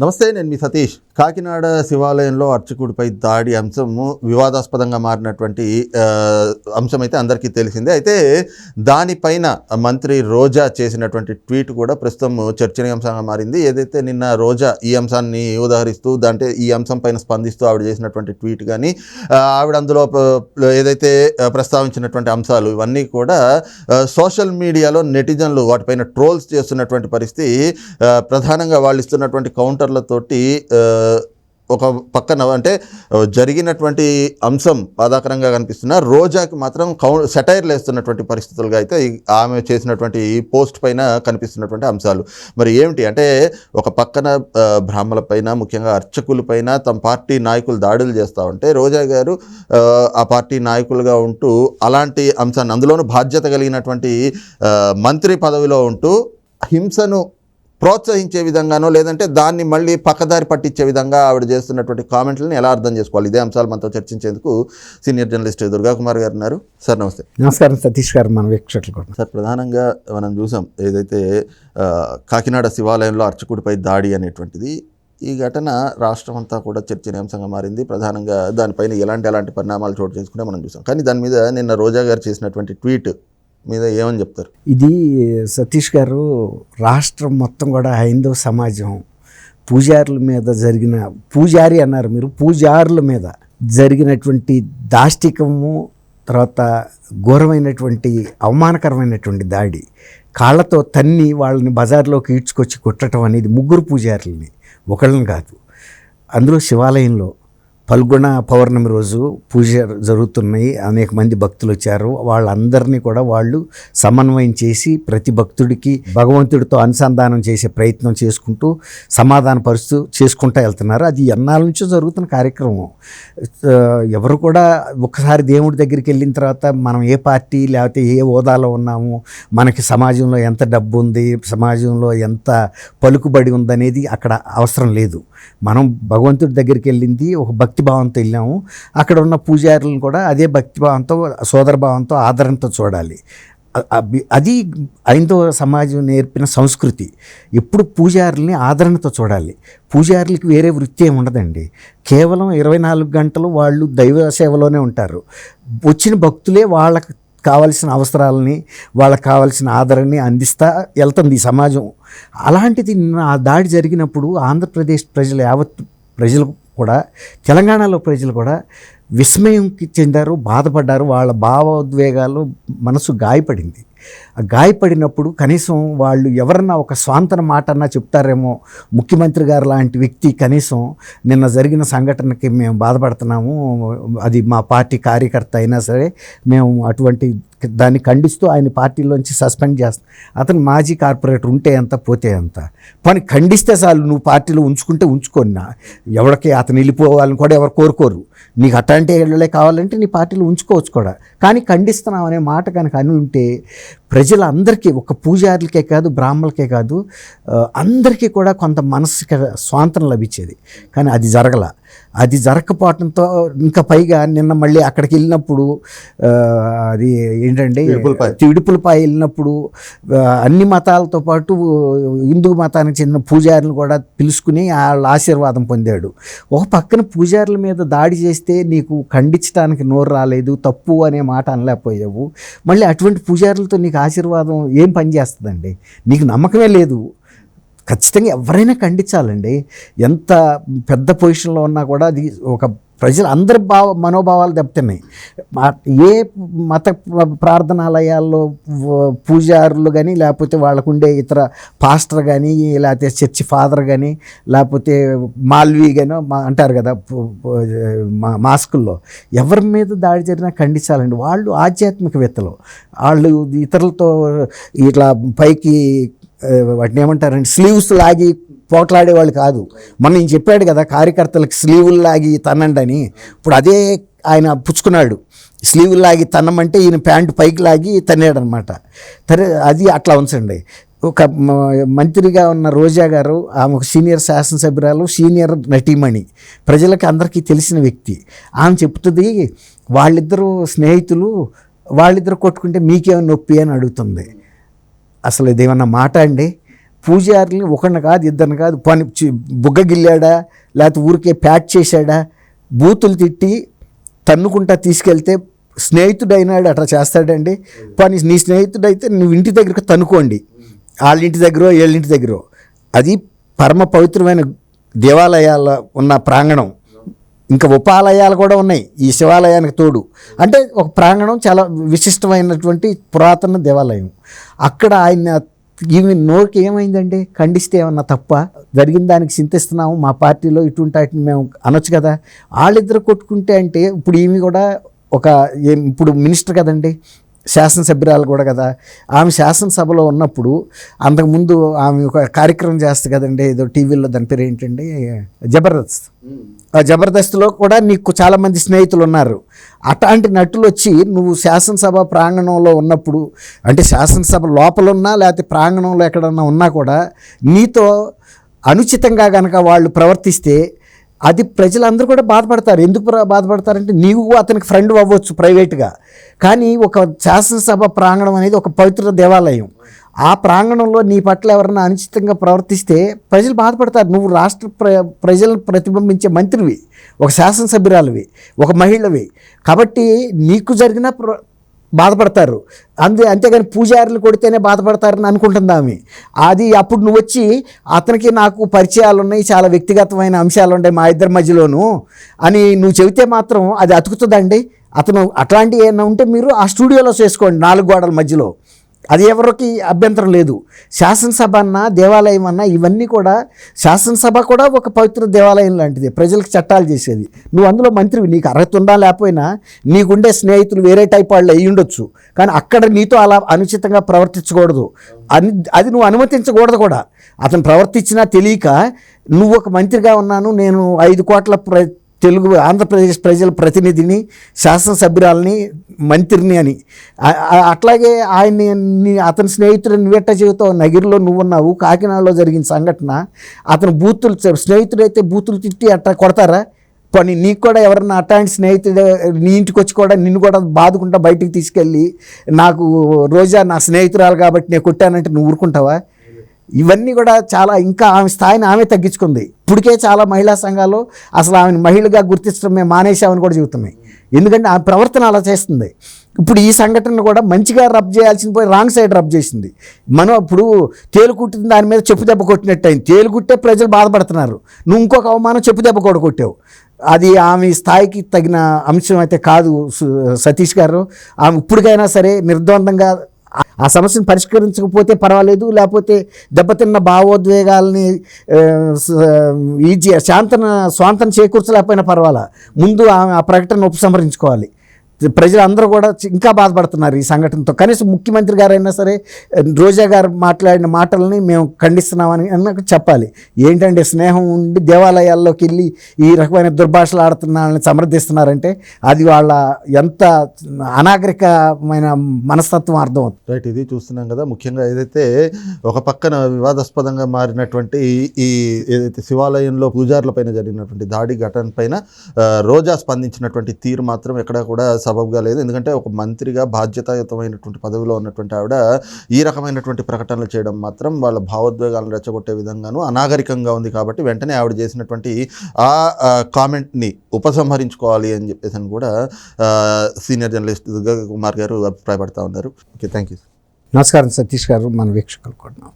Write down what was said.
నమస్తే నేను మీ సతీష్. కాకినాడ శివాలయంలో అర్చకుడిపై దాడి అంశము వివాదాస్పదంగా మారినటువంటి అంశం అయితే అందరికీ తెలిసిందే. అయితే దానిపైన మంత్రి రోజా చేసినటువంటి ట్వీట్ కూడా ప్రస్తుతం చర్చనీయాంశంగా మారింది. ఏదైతే నిన్న రోజా ఈ అంశాన్ని ఉదాహరిస్తూ దాంట్లో ఈ అంశం పైన స్పందిస్తూ ఆవిడ చేసినటువంటి ట్వీట్ కానీ ఆవిడ అందులో ఏదైతే ప్రస్తావించినటువంటి అంశాలు ఇవన్నీ కూడా సోషల్ మీడియాలో నెటిజన్లు వాటిపైన ట్రోల్స్ చేస్తున్నటువంటి పరిస్థితి ప్రధానంగా వాళ్ళు ఇస్తున్నటువంటి కౌంటర్ ఆ, ఒక పక్కన అంటే జరిగినటువంటి అంశం బాధాకరంగా కనిపిస్తున్న రోజాకి మాత్రం కౌ సెటైర్లు వేస్తున్నటువంటి పరిస్థితులుగా అయితే ఆమె చేసినటువంటి పోస్ట్ పైన కనిపిస్తున్నటువంటి అంశాలు. మరి ఏమిటి అంటే ఒక పక్కన ఆ, పైన ముఖ్యంగా అర్చకుల పైన తమ పార్టీ నాయకులు దాడులు చేస్తూ ఉంటే రోజా గారు ఆ, పార్టీ నాయకులుగా ఉంటూ అలాంటి అంశాన్ని అందులోనూ బాధ్యత కలిగినటువంటి మంత్రి పదవిలో ఉంటూ హింసను ప్రోత్సహించే విధంగానో లేదంటే దాన్ని మళ్ళీ పక్కదారి పట్టించే విధంగా ఆవిడ చేస్తున్నటువంటి కామెంట్లను ఎలా అర్థం చేసుకోవాలి? ఇదే అంశాలు మనతో చర్చించేందుకు సీనియర్ జర్నలిస్ట్ దుర్గా కుమార్ గారు ఉన్నారు. సార్ నమస్తే. నమస్కారం సతీష్ గారు మన వీక్షకులు కూడా. సార్ ప్రధానంగా మనం చూసాం ఏదైతే కాకినాడ శివాలయంలో అర్చకుడిపై దాడి అనేటువంటిది ఈ ఘటన రాష్ట్రం అంతా కూడా చర్చనీయాంశంగా మారింది. ప్రధానంగా దానిపైన ఎలాంటి ఎలాంటి పరిణామాలు చోటు చేసుకునే మనం చూసాం. కానీ దాని మీద నిన్న రోజా గారు చేసినటువంటి ట్వీట్ మీద ఏమని చెప్తారు? ఇది సతీష్ గారు రాష్ట్రం మొత్తం కూడా హైందవ సమాజం. పూజారుల మీద జరిగిన పూజారి అన్నారు మీరు పూజారుల మీద జరిగినటువంటి దాష్టికము తర్వాత ఘోరమైనటువంటి అవమానకరమైనటువంటి దాడి కాళ్ళతో తన్ని వాళ్ళని బజార్లోకి ఈడ్చుకొచ్చి కొట్టడం అనేది ముగ్గురు పూజారులని ఒకళ్ళని కాదు. అందులో శివాలయంలో పల్గొన పౌర్ణమి రోజు పూజ జరుగుతున్నాయి. అనేక మంది భక్తులు వచ్చారు. వాళ్ళందరినీ కూడా వాళ్ళు సమన్వయం చేసి ప్రతి భక్తుడికి భగవంతుడితో అనుసంధానం చేసే ప్రయత్నం చేసుకుంటూ సమాధానపరుస్తూ చేసుకుంటూ వెళ్తున్నారు. అది ఎన్నాళ్ళ నుంచో జరుగుతున్న కార్యక్రమం. ఎవరు కూడా ఒకసారి దేవుడి దగ్గరికి వెళ్ళిన తర్వాత మనం ఏ పార్టీ లేకపోతే ఏ హోదాలో ఉన్నాము మనకి సమాజంలో ఎంత డబ్బు ఉంది సమాజంలో ఎంత పలుకుబడి ఉందనేది అక్కడ అవసరం లేదు. మనం భగవంతుడి దగ్గరికి వెళ్ళింది ఒక భక్తిభావంతో వెళ్ళాము. అక్కడ ఉన్న పూజారులను కూడా అదే భక్తిభావంతో సోదరభావంతో ఆదరణతో చూడాలి. అది ఐందవ సమాజం నేర్పిన సంస్కృతి. ఎప్పుడు పూజారుల్ని ఆదరణతో చూడాలి. పూజారులకి వేరే వృత్తి ఏమి ఉండదండి. కేవలం ఇరవై నాలుగు గంటలు వాళ్ళు దైవ సేవలోనే ఉంటారు. వచ్చిన భక్తులే వాళ్ళకి కావాల్సిన అవసరాలని వాళ్ళకి కావాల్సిన ఆదరణని అందిస్తా వెళ్తుంది ఈ సమాజం. అలాంటిది ఆ దాడి జరిగినప్పుడు ఆంధ్రప్రదేశ్ ప్రజలు యావత్ ప్రజలు కూడా తెలంగాణలో ప్రజలు కూడా విస్మయంకి చెందారు బాధపడ్డారు. వాళ్ళ భావోద్వేగాలు మనసు గాయపడింది. గాయపడినప్పుడు కనీసం వాళ్ళు ఎవరన్నా ఒక స్వాంతన మాట అన్నా చెప్తారేమో ముఖ్యమంత్రి గారు లాంటి వ్యక్తి కనీసం నిన్న జరిగిన సంఘటనకి మేము బాధపడుతున్నాము అది మా పార్టీ కార్యకర్త అయినా సరే మేము అటువంటి దాన్ని ఖండిస్తూ ఆయన పార్టీలోంచి సస్పెండ్ చేస్తాం అతను మాజీ కార్పొరేటర్ ఉంటే ఎంత పోతే ఎంత. పని ఖండిస్తే చాలు నువ్వు పార్టీలో ఉంచుకుంటే ఉంచుకోన్నా ఎవరికి అతను వెళ్ళిపోవాలని కూడా ఎవరు కోరుకోరు. నీకు అట్లాంటి ఏళ్ళే కావాలంటే నీ పార్టీలో ఉంచుకోవచ్చు కూడా. కానీ ఖండిస్తున్నావు అనే మాట కనుక అని ఉంటే ప్రజలందరికీ ఒక పూజారులకే కాదు బ్రాహ్మణులకే కాదు అందరికీ కూడా కొంత మనసుకి స్వాతంత్రం లభించేది. కానీ అది జరగల. అది జరగకపోవడంతో ఇంకా పైగా నిన్న మళ్ళీ అక్కడికి వెళ్ళినప్పుడు అది ఏంటంటే ఇడుపులపాయ. ఇడుపులపాయ వెళ్ళినప్పుడు అన్ని మతాలతో పాటు హిందూ మతానికి చెందిన పూజారులను కూడా పిలుచుకుని వాళ్ళ ఆశీర్వాదం పొందాడు. ఒక పక్కన పూజారుల మీద దాడి చేస్తే నీకు ఖండించడానికి నోరు రాలేదు తప్పు అనే మాట అనలేకపోయావు. మళ్ళీ అటువంటి పూజారులతో నీకు ఆశీర్వాదం ఏం పని చేస్తుందండి నీకు నమ్మకమే లేదు. ఖచ్చితంగా ఎవరైనా ఖండించాలండి. ఎంత పెద్ద పొజిషన్లో ఉన్నా కూడా అది ఒక ప్రజలు అందరి భావ మనోభావాలు దెబ్బతిన్నాయి. మా- ఏ మత ప్రార్థనాలయాల్లో పూజారులు కానీ లేకపోతే వాళ్ళకు ఉండే ఇతర పాస్టర్ కానీ లేకపోతే చర్చి ఫాదర్ కానీ లేకపోతే మాల్వీ కానీ మా అంటారు కదా మా మాస్కుల్లో ఎవరి మీద దాడి జరిగినా ఖండించాలండి. వాళ్ళు ఆధ్యాత్మికవేత్తలు. వాళ్ళు ఇతరులతో ఇట్లా పైకి వాటిని ఏమంటారండి? స్లీవ్స్ లాగి పోట్లాడేవాళ్ళు కాదు. మొన్న నేను చెప్పాడు కదా కార్యకర్తలకు స్లీవులు లాగి తనండి అని ఇప్పుడు అదే ఆయన పుచ్చుకున్నాడు. స్లీవులు లాగి తన్నమంటే ఈయన ప్యాంటు పైకి లాగి తన్నాడు అనమాట సరే అది అట్లా ఉంచండి. ఒక మంత్రిగా ఉన్న రోజా గారు ఆమె ఒక సీనియర్ శాసనసభ్యురాలు సీనియర్ నటీమణి. ప్రజలకు అందరికీ తెలిసిన వ్యక్తి. ఆమె చెప్తుంది వాళ్ళిద్దరూ స్నేహితులు వాళ్ళిద్దరు కొట్టుకుంటే మీకేమైనా నొప్పి అని అడుగుతుంది. అసలు ఇదేమన్నా మాట అండి? పూజారిని ఒకరిని కాదు ఇద్దరిని కాదు పని బుగ్గగిల్లాడా? బుగ్గ లేకపోతే ఊరికే ప్యాట్ చేశాడా? బూతులు తిట్టి తన్నుకుంటా తీసుకెళ్తే స్నేహితుడైనాడు అట్లా చేస్తాడండి. పని నీ స్నేహితుడు అయితే నువ్వు ఇంటి దగ్గరకు తనుకోండి వాళ్ళ ఇంటి దగ్గర వీళ్ళ ఇంటి దగ్గర. అది పరమ పవిత్రమైన దేవాలయాల ఉన్న ప్రాంగణం. ఇంకా ఉపాలయాలు కూడా ఉన్నాయి. ఈ శివాలయానికి తోడు. అంటే ఒక ప్రాంగణం చాలా విశిష్టమైనటువంటి పురాతన దేవాలయం. అక్కడ ఆయన ఈమె నోరుకి ఏమైందండి ఖండిస్తే ఏమన్నా తప్ప? జరిగిన దానికి చింతిస్తున్నాము. మా పార్టీలో ఇటువంటి వాటిని మేము అనొచ్చు కదా. వాళ్ళిద్దరు కొట్టుకుంటే అంటే ఇప్పుడు ఈమె కూడా ఒక ఇప్పుడు మినిస్టర్ కదండి శాసనసభ్యురాలు కూడా కదా. ఆమె శాసనసభలో ఉన్నప్పుడు అంతకుముందు ఆమె ఒక కార్యక్రమం చేస్తుంది కదండి ఏదో టీవీలో దాని పేరు ఏంటండి జబర్దస్త్ జబర్దస్త్లో కూడా నీకు చాలామంది స్నేహితులు ఉన్నారు. అట్లాంటి నటులు వచ్చి నువ్వు శాసనసభ ప్రాంగణంలో ఉన్నప్పుడు అంటే శాసనసభ లోపల ఉన్నా లేకపోతే ప్రాంగణంలో ఎక్కడన్నా ఉన్నా కూడా నీతో అనుచితంగా కనుక వాళ్ళు ప్రవర్తిస్తే అది ప్రజలందరూ కూడా బాధపడతారు. ఎందుకు బాధపడతారంటే నీవు అతనికి ఫ్రెండ్ అవ్వచ్చు ప్రైవేట్గా. కానీ ఒక శాసనసభ ప్రాంగణం అనేది ఒక పవిత్ర దేవాలయం. ఆ ప్రాంగణంలో నీ పట్ల ఎవరైనా అనుచితంగా ప్రవర్తిస్తే ప్రజలు బాధపడతారు. నువ్వు రాష్ట్ర ప్ర ప్రజలను ప్రతిబింబించే మంత్రివి ఒక శాసనసభ్యురాలివి ఒక మహిళవి. కాబట్టి నీకు జరిగిన ప్ర బాధపడతారు. అంతే అంతేగాని పూజారులు కొడితేనే బాధపడతారని అనుకుంటుంది ఆమె అది అప్పుడు నువ్వు వచ్చి అతనికి నాకు పరిచయాలు ఉన్నాయి చాలా వ్యక్తిగతమైన అంశాలు ఉన్నాయి మా ఇద్దరి మధ్యలోను అని నువ్వు చెబితే మాత్రం అది అతుకుతుందండి. అతను అట్లాంటివి ఏమైనా ఉంటే మీరు ఆ స్టూడియోలో చేసుకోండి నాలుగు గోడల మధ్యలో. అది ఎవరికి అభ్యంతరం లేదు. శాసనసభ అన్న దేవాలయం అన్న ఇవన్నీ కూడా శాసనసభ కూడా ఒక పవిత్ర దేవాలయం లాంటిది. ప్రజలకు చట్టాలు చేసేది. నువ్వు అందులో మంత్రివి నీకు అర్హత ఉందా లేకపోయినా నీకుండే స్నేహితులు వేరే టైప్ వాళ్ళు అయ్యి ఉండొచ్చు. కానీ అక్కడ నీతో అలా అనుచితంగా ప్రవర్తించకూడదు. అని అది నువ్వు అనుమతించకూడదు కూడా. అతను ప్రవర్తించినా తెలియక నువ్వు ఒక మంత్రిగా ఉన్నాను నేను ఐదు కోట్ల ప్ర తెలుగు ఆంధ్రప్రదేశ్ ప్రజల ప్రతినిధిని శాసనసభ్యురాలని మంత్రిని అని. అట్లాగే ఆయన్ని అతని స్నేహితుడు నువ్వెట్ట చెబుతావు? నగిరిలో నువ్వున్నావు కాకినాడలో జరిగిన సంఘటన. అతను బూతులు స్నేహితుడు స్నేహితుడైతే బూతులు తిట్టి అట్లా కొడతారా? పని నీకు కూడా ఎవరన్నా అట్లాంటి స్నేహితుడు నీ ఇంటికి వచ్చి కూడా నిన్ను కూడా బాదుకుంటా బయటికి తీసుకెళ్ళి నాకు రోజా నా స్నేహితురాలు కాబట్టి నేను కొట్టానంటే నువ్వు ఊరుకుంటావా? ఇవన్నీ కూడా చాలా ఇంకా ఆమె స్థాయిని ఆమె తగ్గించుకుంది. ఇప్పటికే చాలా మహిళా సంఘాలు అసలు ఆమెను మహిళగా గుర్తించడం మేము మానేసామని కూడా చెబుతున్నాయి. ఎందుకంటే ఆ ప్రవర్తన అలా చేస్తుంది. ఇప్పుడు ఈ సంఘటన కూడా మంచిగా రబ్ చేయాల్సింది పోయి రాంగ్ సైడ్ రబ్ చేసింది. మనం అప్పుడు తేలు కుట్టిన దాని మీద చెప్పు దెబ్బ కొట్టినట్టు అయింది. తేలు కుట్టే ప్రజలు బాధపడుతున్నారు. నువ్వు ఇంకొక అవమానం చెప్పు దెబ్బ కూడా కొట్టావు. అది ఆమె స్థాయికి తగిన అంశం అయితే కాదు సు- సతీష్ గారు. ఆమె ఇప్పటికైనా సరే నిర్ద్వందంగా ఆ- సమస్యను పరిష్కరించకపోతే పర్వాలేదు లేకపోతే దెబ్బతిన్న భావోద్వేగాల్ని ఈజీ శాంతన స్వాంతన చేకూర్చలేకపోయినా పర్వాలా. ముందు ఆ ప్రకటన ఉపసంహరించుకోవాలి. ప్రజలందరూ కూడా ఇంకా బాధపడుతున్నారు ఈ సంఘటనతో. కనీసం ముఖ్యమంత్రి గారైనా సరే రోజా గారు మాట్లాడిన మాటల్ని మేము ఖండిస్తున్నామని నాకు చెప్పాలి. ఏంటంటే స్నేహం ఉండి దేవాలయాల్లోకి వెళ్ళి ఈ రకమైన దుర్భాషలు ఆడుతున్న వాళ్ళని సమర్థిస్తున్నారంటే అది వాళ్ళ ఎంత అనాగరికమైన మనస్తత్వం అర్థమవుతుంది. రైట్ ఇది చూస్తున్నాం కదా. ముఖ్యంగా ఏదైతే ఒక పక్కన వివాదాస్పదంగా మారినటువంటి ఈ ఏదైతే శివాలయంలో పూజారుల పైన జరిగినటువంటి దాడి ఘటన పైన రోజా స్పందించినటువంటి తీరు మాత్రం ఎక్కడా కూడా సబబ్గా లేదు. ఎందుకంటే ఒక మంత్రిగా బాధ్యతాయుతమైనటువంటి పదవిలో ఉన్నటువంటి ఆవిడ ఈ రకమైనటువంటి ప్రకటనలు చేయడం మాత్రం వాళ్ళ భావోద్వేగాలను రెచ్చగొట్టే విధంగాను అనాగరికంగా ఉంది కాబట్టి వెంటనే ఆవిడ చేసినటువంటి ఆ కామెంట్ని ఉపసంహరించుకోవాలి అని చెప్పేసి అని కూడా సీనియర్ జర్నలిస్ట్ దుర్గా కుమార్ గారు అభిప్రాయపడతా ఉన్నారు. ఓకే థ్యాంక్ యూ నమస్కారం సతీష్ గారు. మన వీక్షకులు కూడా